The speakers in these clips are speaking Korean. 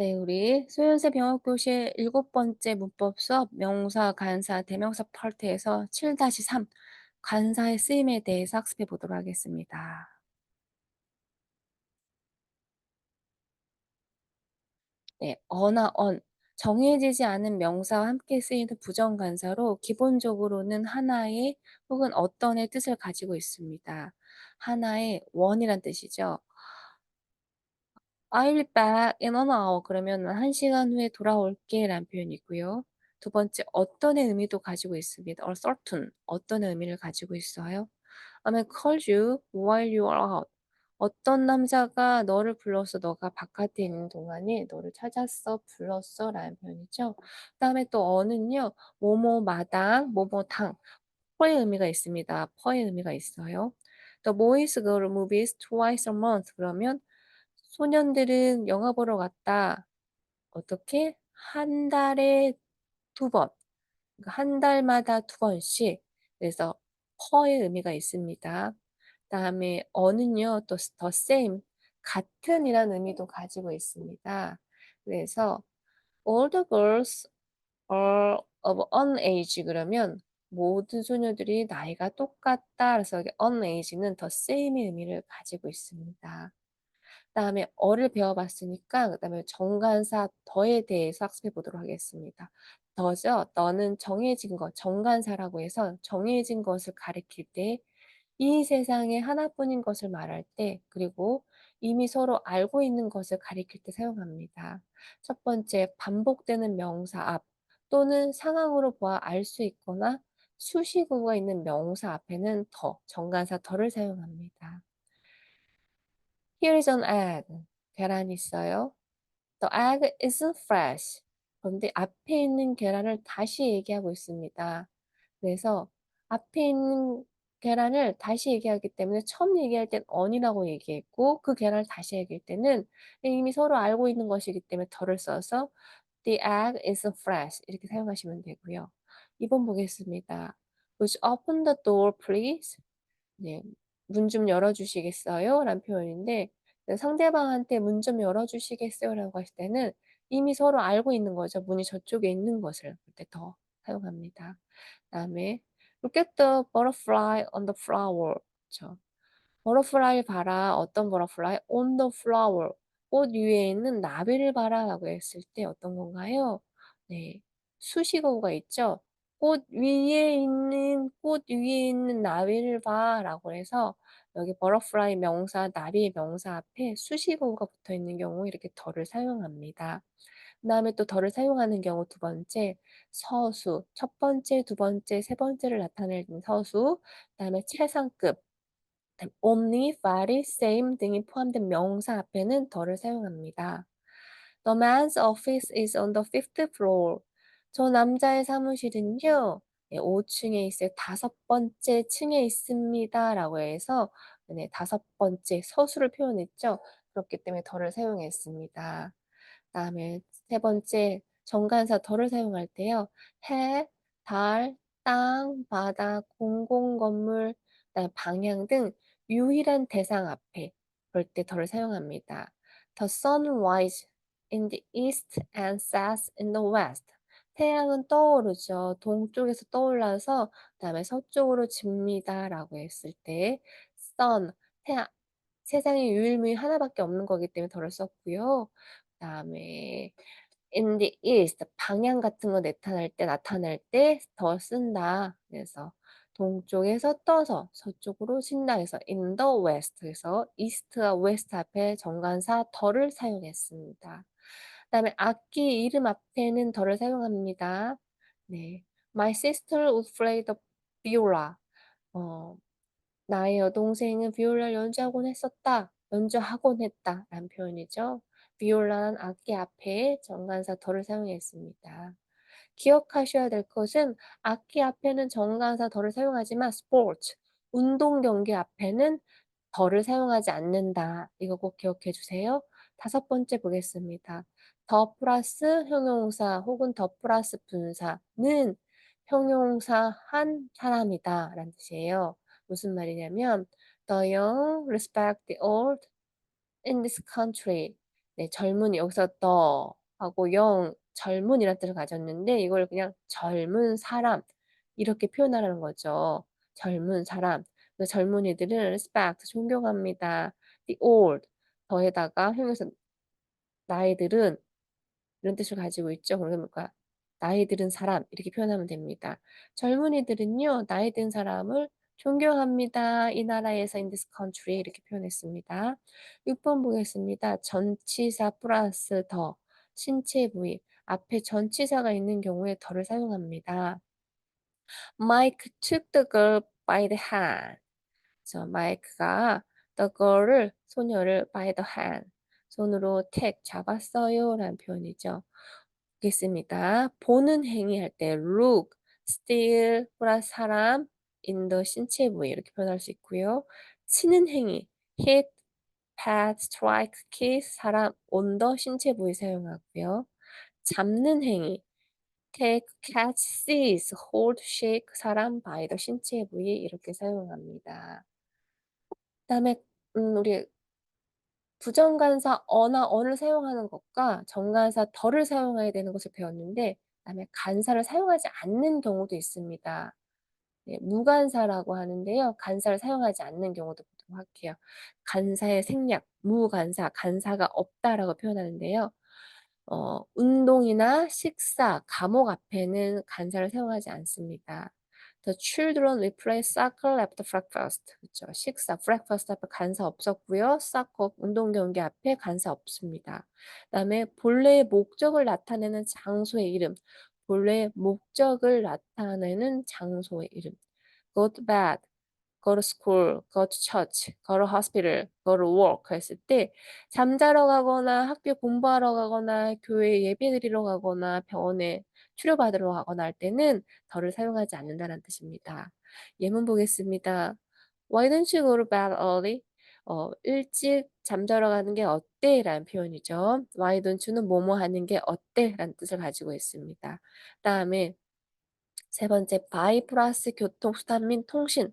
네, 우리 소연세 병합교실 일곱 번째 문법 수업 명사, 간사, 대명사 파트에서 7-3 간사의 쓰임에 대해서 학습해 보도록 하겠습니다. 네, 어나 언. 정해지지 않은 명사와 함께 쓰이는 부정간사로 기본적으로는 하나의 혹은 어떤의 뜻을 가지고 있습니다. 하나의 원이란 뜻이죠. I'll be back in an hour. 그러면 한 시간 후에 돌아올게 라는 표현이 있고요. 두 번째, 어떤의 의미도 가지고 있습니다. or certain, 어떤의 의미를 가지고 있어요. I called you while you were out. 어떤 남자가 너를 불러서 너가 바깥에 있는 동안에 너를 찾았어, 불렀어 라는 표현이죠. 그 다음에 또 어는요, 뭐뭐 마당, 뭐뭐 당, 퍼의 의미가 있습니다. 퍼의 의미가 있어요. The boys go to movies twice a month. 그러면 소년들은 영화 보러 갔다. 어떻게? 한 달에 두 번. 그러니까 한 달마다 두 번씩. 그래서 per의 의미가 있습니다. 그다음에 어는요. 또 the same, 같은이라는 의미도 가지고 있습니다. 그래서 all the girls are of one age 그러면 모든 소녀들이 나이가 똑같다. 그래서 one age는 the same의 의미를 가지고 있습니다. 그다음에 어를 배워봤으니까 그다음에 정관사 더에 대해서 학습해 보도록 하겠습니다. 더죠. 너는 정해진 것, 정관사라고 해서 정해진 것을 가리킬 때 이 세상에 하나뿐인 것을 말할 때 그리고 이미 서로 알고 있는 것을 가리킬 때 사용합니다. 첫 번째, 반복되는 명사 앞 또는 상황으로 보아 알 수 있거나 수식어가 있는 명사 앞에는 더, 정관사 더를 사용합니다. Here is an egg. 계란이 있어요. The egg isn't fresh. 그런데 앞에 있는 계란을 다시 얘기하고 있습니다. 그래서 앞에 있는 계란을 다시 얘기하기 때문에 처음 얘기할 땐 on이라고 얘기했고 그 계란을 다시 얘기할 때는 이미 서로 알고 있는 것이기 때문에 더를 써서 the egg isn't fresh 이렇게 사용하시면 되고요. 2번 보겠습니다. Would you open the door, please? 네, 문 좀 열어주시겠어요? 라는 표현인데 네, 상대방한테 문 좀 열어주시겠어요? 라고 하실 때는 이미 서로 알고 있는 거죠. 문이 저쪽에 있는 것을 그때 더 사용합니다. 그다음에 Look at the butterfly on the flower. 그쵸. butterfly 봐라. 어떤 butterfly? on the flower. 꽃 위에 있는 나비를 봐라 라고 했을 때 어떤 건가요? 네, 수식어가 있죠. 꽃 위에 있는 꽃 위에 있는 나비를 봐라고 해서 여기 butterfly 명사, 나비의 명사 앞에 수식어가 붙어 있는 경우 이렇게 더를 사용합니다. 그 다음에 또 더를 사용하는 경우 두 번째 서수, 첫 번째, 두 번째, 세 번째를 나타내는 서수, 그 다음에 최상급, 그다음 only, very, same 등이 포함된 명사 앞에는 더를 사용합니다. The man's office is on the fifth floor. 저 남자의 사무실은요, 네, 5층에 있어요. 다섯 번째 층에 있습니다. 라고 해서, 네, 다섯 번째 서수를 표현했죠. 그렇기 때문에 더를 사용했습니다. 다음에 세 번째 정관사 더를 사용할 때요. 해, 달, 땅, 바다, 공공 건물, 그다음에 방향 등 유일한 대상 앞에 그럴 때 더를 사용합니다. The sun rises in the east and sets in the west. 태양은 떠오르죠. 동쪽에서 떠올라서 그다음에 서쪽으로 집니다라고 했을 때 sun 태양 세상에 유일무이 하나밖에 없는 거기 때문에 더를 썼고요. 그다음에 in the east 방향 같은 거 나타날 때 나타낼 때 더 쓴다. 그래서 동쪽에서 떠서 서쪽으로 신다 해서 in the west 그래서 east와 west 앞에 정관사 더를 사용했습니다. 그다음에 악기 이름 앞에는 더를 사용합니다. 네. My sister would play the viola. 어, 나의 여동생은 비올라를 연주하곤 했었다. 연주하곤 했다. 라는 표현이죠. 비올라는 악기 앞에 정관사 더를 사용했습니다. 기억하셔야 될 것은 악기 앞에는 정관사 더를 사용하지만 스포츠, 운동 경기 앞에는 더를 사용하지 않는다. 이거 꼭 기억해 주세요. 다섯 번째 보겠습니다. 더 플러스 형용사 혹은 더 플러스 분사는 형용사 한 사람이다 라는 뜻이에요. 무슨 말이냐면 The young respect the old in this country. 네 젊은이 여기서 the 하고 young 젊은이란 뜻을 가졌는데 이걸 그냥 젊은 사람 이렇게 표현하라는 거죠. 젊은 사람. 그 젊은이들을 respect 존경합니다. the old 더에다가 형용사 나이들은 이런 뜻을 가지고 있죠. 그러니까 나이 들은 사람 이렇게 표현하면 됩니다. 젊은이들은요. 나이 든 사람을 존경합니다. 이 나라에서 in this country 이렇게 표현했습니다. 6번 보겠습니다. 전치사 플러스 더 신체 부위 앞에 전치사가 있는 경우에 더를 사용합니다. Mike took the girl by the hand. 그래서 마이크가 the girl을 소녀를 by the hand 손으로 take 잡았어요 라는 표현이죠. 보겠습니다. 보는 행위 할 때 look, steal 플러스 사람 in the 신체 부위 이렇게 표현할 수 있고요. 치는 행위 hit, pat, strike, kiss 사람 on the 신체 부위 사용하고요. 잡는 행위 take, catch, seize, hold, shake 사람 by the 신체 부위 이렇게 사용합니다. 그 다음에 음 우리 부정관사 어나 어를 사용하는 것과 정관사 더를 사용해야 되는 것을 배웠는데 그다음에 간사를 사용하지 않는 경우도 있습니다. 네, 무간사라고 하는데요. 간사를 사용하지 않는 경우도 보통 할게요. 간사의 생략, 무간사, 간사가 없다라고 표현하는데요. 어, 운동이나 식사, 과목 앞에는 간사를 사용하지 않습니다. The children will play soccer after breakfast. 그렇죠. 식사, breakfast 앞에 간사 없었고요. soccer, 운동 경기 앞에 간사 없습니다. 그다음에 본래의 목적을 나타내는 장소의 이름. 본래의 목적을 나타내는 장소의 이름. go to bed, go to school, go to church, go to hospital, go to work 했을 때 잠자러 가거나 학교 공부하러 가거나 교회 예배 드리러 가거나 병원에 치료받으러 가거나 할 때는 더를 사용하지 않는다는 뜻입니다. 예문 보겠습니다. Why don't you go to bed early? 어, 일찍 잠자러 가는 게 어때? 라는 표현이죠. Why don't you는 뭐뭐 하는 게 어때? 라는 뜻을 가지고 있습니다. 다음에 세 번째, 바이 플러스 교통수단 및 통신.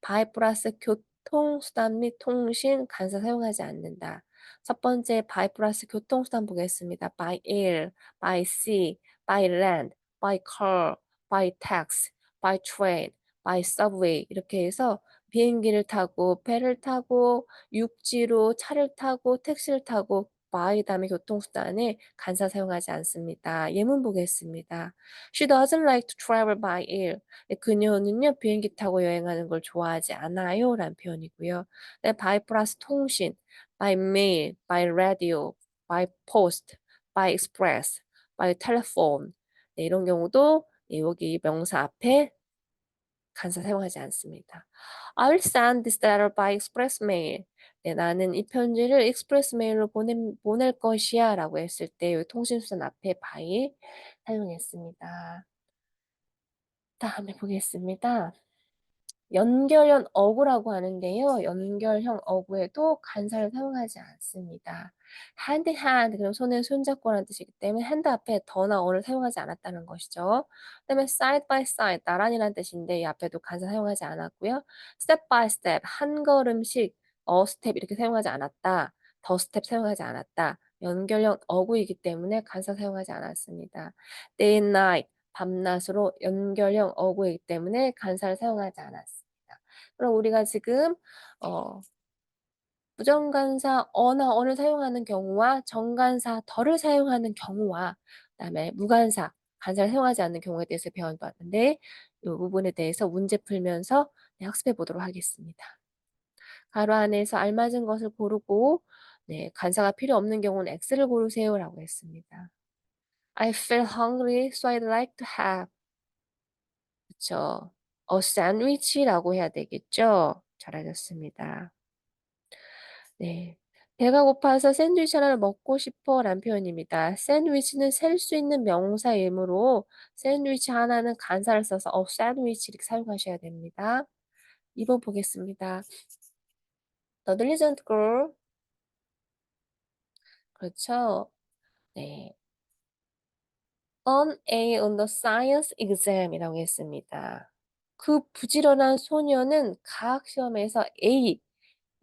바이 플러스 교통수단 및 통신 간사 사용하지 않는다. 첫 번째, 바이 플러스 교통수단 보겠습니다. by air, by sea, by land, by car, by taxi, by train, by subway 이렇게 해서 비행기를 타고 배를 타고 육지로 차를 타고 택시를 타고 by 다음에 교통수단에 간사 사용하지 않습니다. 예문 보겠습니다. She doesn't like to travel by air. 네, 그녀는요 비행기 타고 여행하는 걸 좋아하지 않아요 라는 표현이고요. 네, by 플러스 통신, by mail, by radio, by post, by express, by telephone 네, 이런 경우도 네, 여기 명사 앞에 간사 사용하지 않습니다. I will send this letter by express mail. 네, 나는 이 편지를 익스프레스 메일로 보내, 보낼 것이야 라고 했을 때 여기 통신수단 앞에 by 사용했습니다. 다음에 보겠습니다. 연결형 어구라고 하는데요. 연결형 어구에도 간사를 사용하지 않습니다. hand 그럼 손에 손잡고라는 뜻이기 때문에 hand 앞에 더나 어를 사용하지 않았다는 것이죠. 그다음에 side by side 나란히라는 뜻인데 이 앞에도 간사 사용하지 않았고요. step by step 한 걸음씩 어 스텝 이렇게 사용하지 않았다. 더 스텝 사용하지 않았다. 연결형 어구이기 때문에 간사 사용하지 않았습니다. day and night 밤낮으로 연결형 어구이기 때문에 간사를 사용하지 않았습니다. 그럼 우리가 지금 어 부정관사 어나 어를 사용하는 경우와 정관사 더를 사용하는 경우와 그다음에 무관사 관사를 사용하지 않는 경우에 대해서 배워봤는데 이 부분에 대해서 문제 풀면서 네, 학습해 보도록 하겠습니다. 가로 안에서 알맞은 것을 고르고 네, 관사가 필요 없는 경우는 X를 고르세요라고 했습니다. I feel hungry, so I'd like to have. 그렇죠. A sandwich라고 해야 되겠죠? 잘하셨습니다. 네. 배가 고파서 샌드위치 하나를 먹고 싶어 라는 표현입니다. 샌드위치는 셀 수 있는 명사이므로 샌드위치 하나는 간사를 써서 어 샌드위치 이렇게 사용하셔야 됩니다. 2번 보겠습니다. The diligent girl. 그렇죠. 네. On A on the science exam이라고 했습니다. 그 부지런한 소녀는 과학 시험에서 A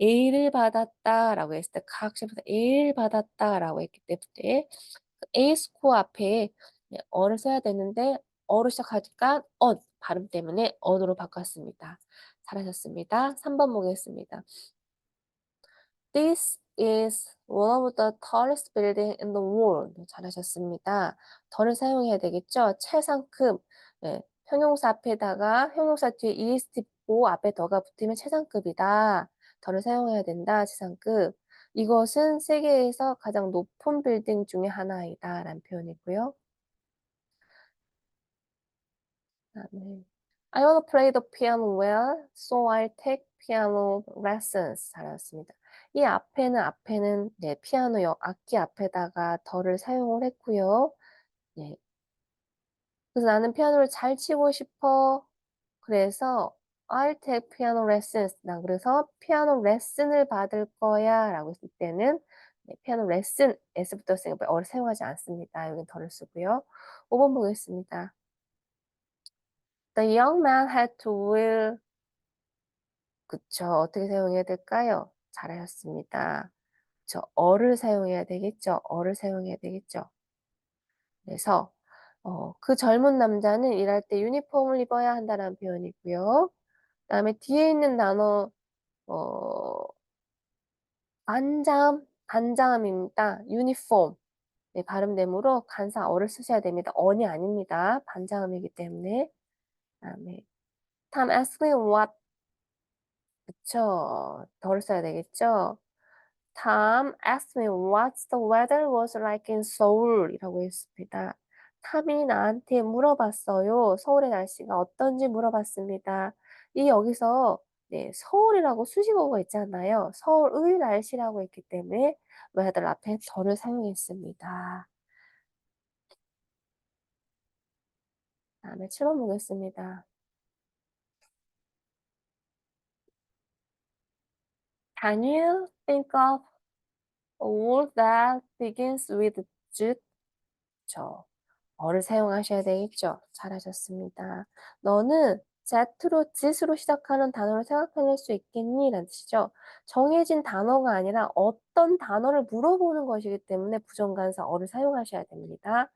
A를 받았다라고 했을 때각 씹어서 A를 받았다라고 했기 때문에 그 A 스코어 앞에 네, 어를 써야 되는데 어로 시작하니까 언 발음 때문에 언으로 바꿨습니다. 잘하셨습니다. 3번 보겠습니다. This is one of the tallest building in the world. 잘하셨습니다. 더를 사용해야 되겠죠? 최상급. 네, 형용사 앞에다가 형용사 뒤에 est 붙고 앞에 더가 붙으면 최상급이다. 더를 사용해야 된다. 최상급. 이것은 세계에서 가장 높은 빌딩 중에 하나이다. 라는 표현이고요. 그다음에 I want to play the piano well, so I'll take piano lessons. 잘했습니다. 이 앞에는 앞에는 네, 피아노 역 악기 앞에다가 더를 사용을 했고요. 네. 그래서 나는 피아노를 잘 치고 싶어. 그래서 I'll take piano lessons. 나 그래서 피아노 레슨을 받을 거야. 라고 했을 때는 네, 피아노 레슨, s부터 쓰니까 어를 사용하지 않습니다. 여기 덜을 쓰고요. 5번 보겠습니다. The young man had to will 그쵸. 어떻게 사용해야 될까요? 잘하셨습니다. 저 어를 사용해야 되겠죠. 어를 사용해야 되겠죠. 그래서 어, 그 젊은 남자는 일할 때 유니폼을 입어야 한다는 표현이고요. 그다음에 뒤에 있는 단어 어, 반잠, 반잠입니다. 유니폼. 네, 발음되므로 간사 어를 쓰셔야 됩니다. 언이 아닙니다. 반자음이기 때문에. 그다음에 Tom asked me what 그쵸. 덜 써야 되겠죠. Tom asked me what the weather was like in Seoul 이라고 했습니다. 탐이 나한테 물어봤어요. 서울의 날씨가 어떤지 물어봤습니다. 이 여기서 네, 서울이라고 수식어가 있잖아요. 서울의 날씨라고 했기 때문에 weather 앞에 덜을 사용했습니다. 다음에 7번 보겠습니다. Can you think of a word that begins with 즈? 저 어를 사용하셔야 되겠죠. 잘하셨습니다. 너는 Z로 짓으로 시작하는 단어를 생각해낼 수 있겠니? 라는 뜻이죠. 정해진 단어가 아니라 어떤 단어를 물어보는 것이기 때문에 부정관사 어를 사용하셔야 됩니다.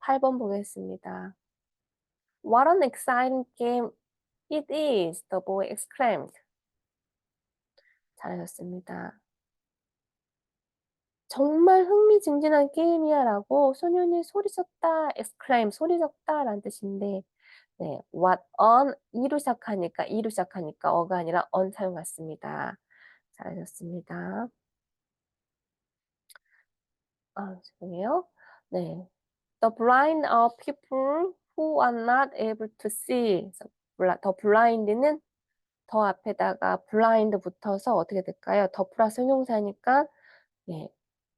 8번 보겠습니다. What an exciting game it is! The boy exclaimed. 잘하셨습니다. 정말 흥미진진한 게임이야 라고 소년이 소리쳤다, exclaim, 소리쳤다 라는 뜻인데 네, what on 이로 시작하니까 이로 시작하니까 어가 아니라 on 사용했습니다. 잘하셨습니다. 아, 죄송해요. 네. The blind are people who are not able to see. 더 blind는 더 앞에다가 blind 붙어서 어떻게 될까요? 더 플러스 형용사니까 네.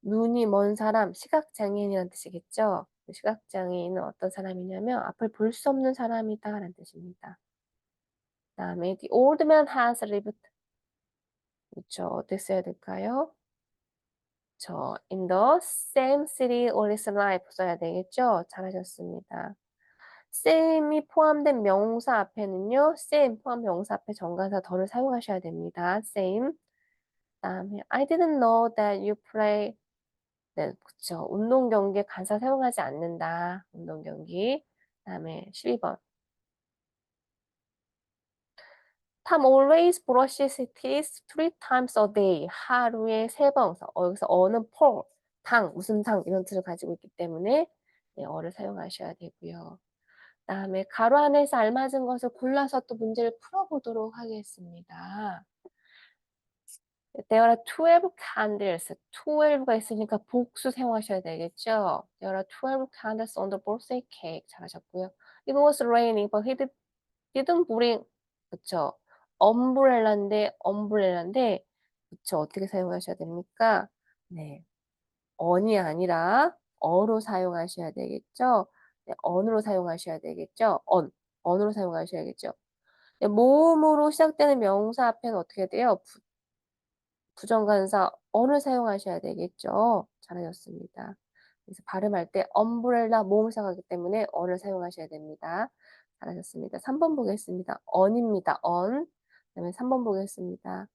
눈이 먼 사람, 시각장애인이라는 뜻이겠죠. 그 시각장애인은 어떤 사람이냐면 앞을 볼 수 없는 사람이다 라는 뜻입니다. 그 다음에 the old man has lived 그렇죠. 어떻게 써야 될까요? 저 in the same city all his life 써야 되겠죠. 잘하셨습니다. same이 포함된 명사 앞에는요. same 포함 명사 앞에 정관사 더를 사용하셔야 됩니다. same. 다음에 I didn't know that you play 네, 그쵸. 운동 경기에 간사 사용하지 않는다. 운동 경기. 그다음에 12번. Tom always brushes his teeth three times a day. 하루에 세 번. 어, 여기서 어는 폴, 당, 무슨 당 이런 뜻을 가지고 있기 때문에 네, 어를 사용하셔야 되고요. 그다음에 가로 안에서 알맞은 것을 골라서 또 문제를 풀어보도록 하겠습니다. There are 12 candles. 12가 있으니까 복수 사용하셔야 되겠죠. There are 12 candles on the birthday cake. 잘하셨고요. It was raining, but he did, didn't bring. 그쵸. umbrel라인데, umbrel라인데, 그쵸. 어떻게 사용하셔야 됩니까? 네. on이 아니라 어로 사용하셔야 되겠죠. 네, on으로 사용하셔야 되겠죠. on. on으로 사용하셔야겠죠. 네, 모음으로 시작되는 명사 앞에는 어떻게 돼요? 부정관사 언을 사용하셔야 되겠죠. 잘하셨습니다. 그래서 발음할 때 umbrella 모음사가기 때문에 언을 사용하셔야 됩니다. 잘하셨습니다. 3번 보겠습니다. 언입니다. 언. 그다음에 3번 보겠습니다.